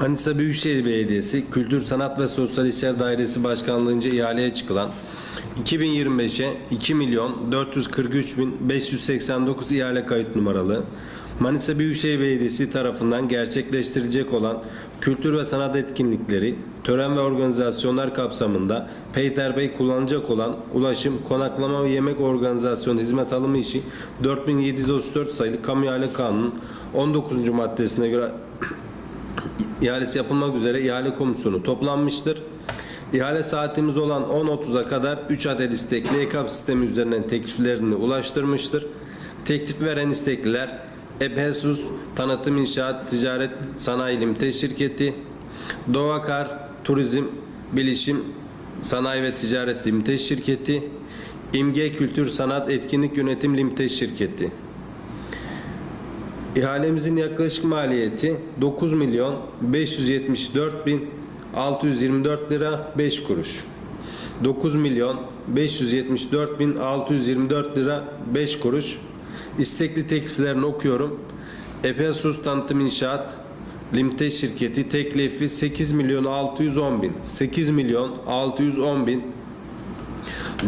Manisa Büyükşehir Belediyesi Kültür Sanat ve Sosyal İşler Dairesi Başkanlığı'nca ihaleye çıkılan 2025'e 2 milyon 443 bin 589 ihale kayıt numaralı Manisa Büyükşehir Belediyesi tarafından gerçekleştirilecek olan kültür ve sanat etkinlikleri, tören ve organizasyonlar kapsamında Peyterbey kullanacak olan ulaşım, konaklama ve yemek organizasyonu hizmet alımı işi 4734 sayılı Kamu İhale Kanunu 19. maddesine göre ihalesi yapılmak üzere ihale komisyonu toplanmıştır. İhale saatimiz olan 10.30'a kadar 3 adet istekli EKAP sistemi üzerinden tekliflerini ulaştırmıştır. Teklif veren istekliler Epesus Tanıtım İnşaat Ticaret Sanayi Limited Şirketi, Doğakar Turizm Bilişim Sanayi ve Ticaret Limited Şirketi, İmge Kültür Sanat Etkinlik Yönetim Limited Şirketi. İhalemizin yaklaşık maliyeti 9 milyon 574 bin 624 lira 5 kuruş. 9 milyon 574 bin 624 lira 5 kuruş. İstekli tekliflerini okuyorum. Epesus Tanıtım İnşaat Limited şirketi teklifi 8 milyon 610 bin. 8 milyon 610 bin.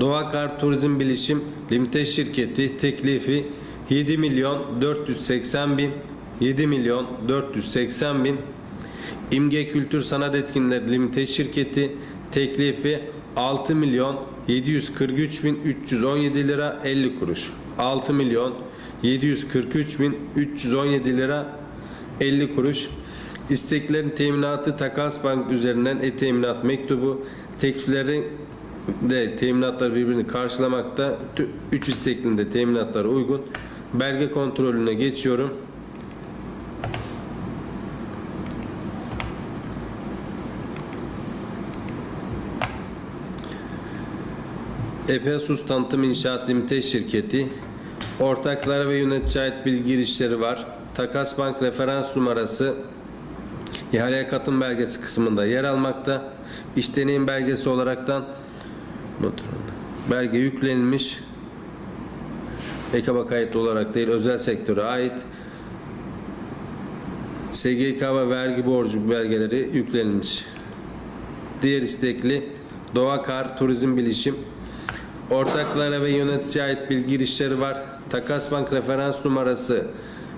Doğakar Turizm Bilişim Limited şirketi teklifi 7 milyon 480 bin. 7 milyon 480 bin. İmge Kültür Sanat Etkinleri Limited şirketi teklifi 6 milyon 743 bin 317 lira 50 kuruş. 6 milyon 743 bin 317 lira 50 kuruş. İsteklerin teminatı Takas Bank üzerinden e-teminat mektubu. Teklifleri de teminatlar birbirini karşılamakta. 3 isteklinde teminatlara uygun. Belge kontrolüne geçiyorum. Epesus Tanıtım İnşaat Limited şirketi ortaklara ve yönetici ait bilgi girişleri var. Takas Bank referans numarası ihaleye katım belgesi kısmında yer almakta. İş deneyim belgesi olaraktan belge yüklenilmiş. EKAB'a kayıtlı olarak değil özel sektöre ait SGK ve vergi borcu belgeleri yüklenilmiş. Diğer istekli Doğakar Turizm Bilişim Ortaklara ve yönetici ait bilgi girişleri var. Takas Bank referans numarası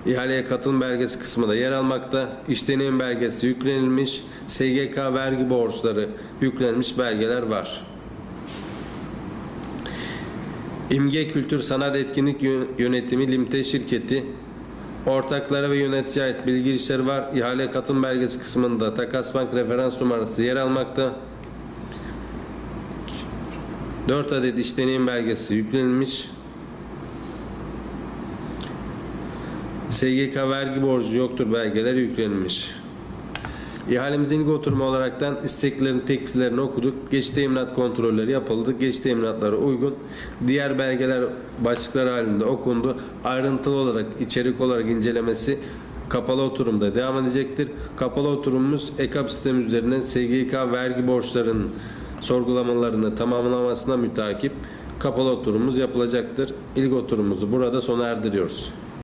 ihaleye katılım belgesi kısmında yer almakta. İş deneyim belgesi yüklenilmiş. SGK vergi borçları yüklenmiş belgeler var. İmge Kültür Sanat Etkinlik Yö- Yönetimi Limited şirketi ortaklara ve yönetici ait bilgi girişleri var. İhale katılım belgesi kısmında Takas Bank referans numarası yer almakta. 4 adet iş deneyim belgesi yüklenilmiş. SGK vergi borcu yoktur belgeler yüklenilmiş. İhalemizin ilk oturumu olaraktan isteklerin tekliflerini okuduk. Geç teminat kontrolleri yapıldı. Geç teminatlara uygun. Diğer belgeler başlıklar halinde okundu. Ayrıntılı olarak içerik olarak incelemesi kapalı oturumda devam edecektir. Kapalı oturumumuz EKAP sistemi üzerinden SGK vergi borçlarının sorgulamalarını tamamlamasına mütakip kapalı oturumumuz yapılacaktır. İlk oturumumuzu burada sona erdiriyoruz.